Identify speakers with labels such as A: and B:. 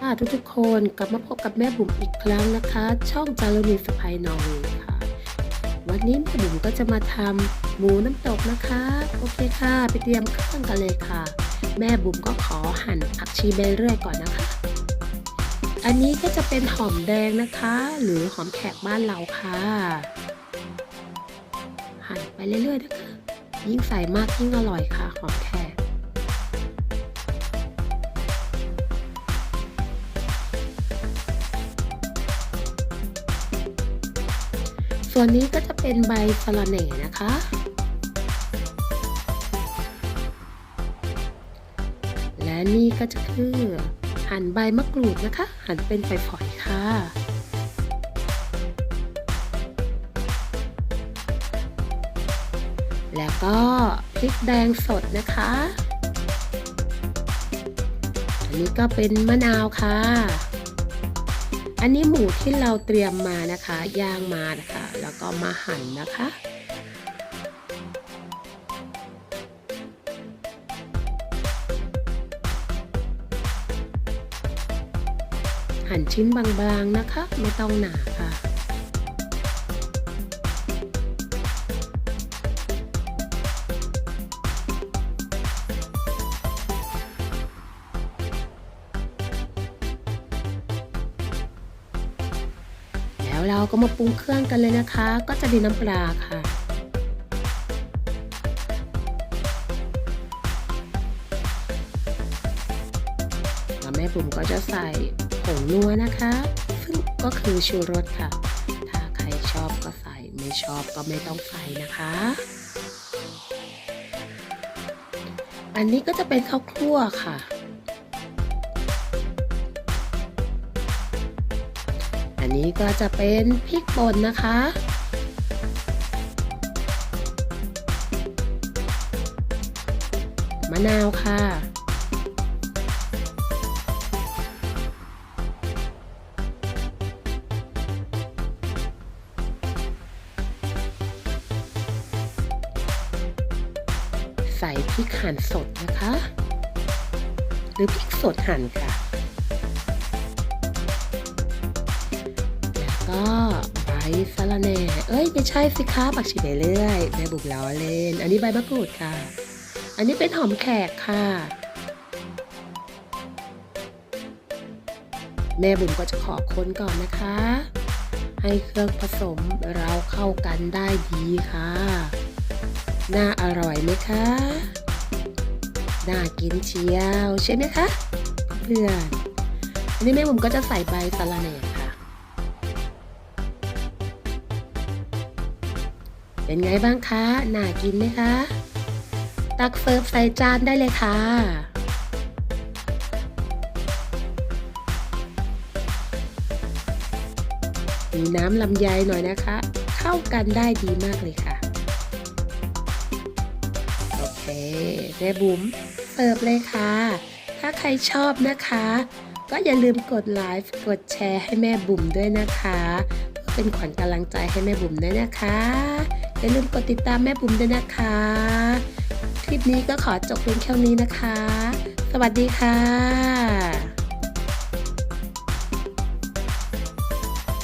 A: ค่ะทุกๆคนกลับมาพบกับแม่บุ๋มอีกครั้งนะคะ ช่องจารุณีสไปนอร์เวย์ค่ะ วันนี้แม่บุ๋มก็จะมาทำหมูน้ำตกนะคะ โอเคค่ะ ไปเตรียมเครื่องกันเลยค่ะ แม่บุ๋มก็ขอหั่นผักชีใบเรื่อยก่อนนะคะ อันนี้ก็จะเป็นหอมแดงนะคะ หรือหอมแขกบ้านเราค่ะ หั่นไปเรื่อยๆนะคะยิ่งใส่มากยิ่งอร่อยค่ะ หอมแขก ส่วนนี้ก็จะเป็นใบสะระแหน่นะคะ และนี่ก็จะคือหั่นใบมะกรูดนะคะ หั่นเป็นฝอยๆค่ะแล้วก็พริกแดงสดนะคะ อันนี้ก็เป็นมะนาวค่ะ อันนี้หมูที่เราเตรียมมานะคะ ย่างมานะคะ แล้วก็มาหั่นนะคะ หั่นชิ้นบางๆนะคะ ไม่ต้องหนาค่ะ แล้วเราก็มาปรุงเครื่องกันเลยนะคะ ก็จะมีน้ำปลาค่ะแล้วแม่บุ๋มก็จะใส่ผงนัวนะคะซึ่งก็คือชูรสค่ะ ถ้าใครชอบก็ใส่ไม่ชอบก็ไม่ต้องใส่นะคะ อันนี้ก็จะเป็นข้าวคั่วค่ะ นนี้ก็จะเป็นพริกป่นนะคะ มะนาวค่ะ ใส่พริกหั่นสดนะคะ หรือพริกสดหั่นค่ะ ก็ใบสะระแหน่ เอ้ยไม่ใช่สิคะผักชีไปเรื่อยแม่บุกล้อเล่น อันนี้ใบมะกรูดค่ะ อันนี้เป็นหอมแขกค่ะ แม่บุ๋มก็จะขอคนก่อนนะคะ ให้เครื่องผสมเราเข้ากันได้ดีค่ะ น่าอร่อยไหมคะ น่ากินเชียวใช่ไหมคะ เพื่อนอันนี้แม่บุ๋มก็จะใส่ใบสะระแหน่ เป็นไงบ้างคะ น่ากินไหมคะ ตักเสิร์ฟใส่จานได้เลยค่ะมีน้ำลำไยหน่อยนะคะ เข้ากันได้ดีมากเลยค่ะ โอเคแม่บุ๋มเสิร์ฟเลยค่ะ ถ้าใครชอบนะคะ ก็อย่าลืมกดไลค์กดแชร์ให้แม่บุ๋มด้วยนะคะเพื่อเป็นขวัญกำลังใจให้แม่บุ๋มด้วยนะคะ อย่าลืมกดติดตามแม่บุ๋มด้วยนะคะ คลิปนี้ก็ขอจบเพียงแค่นี้นะคะ สวัสดีค่ะ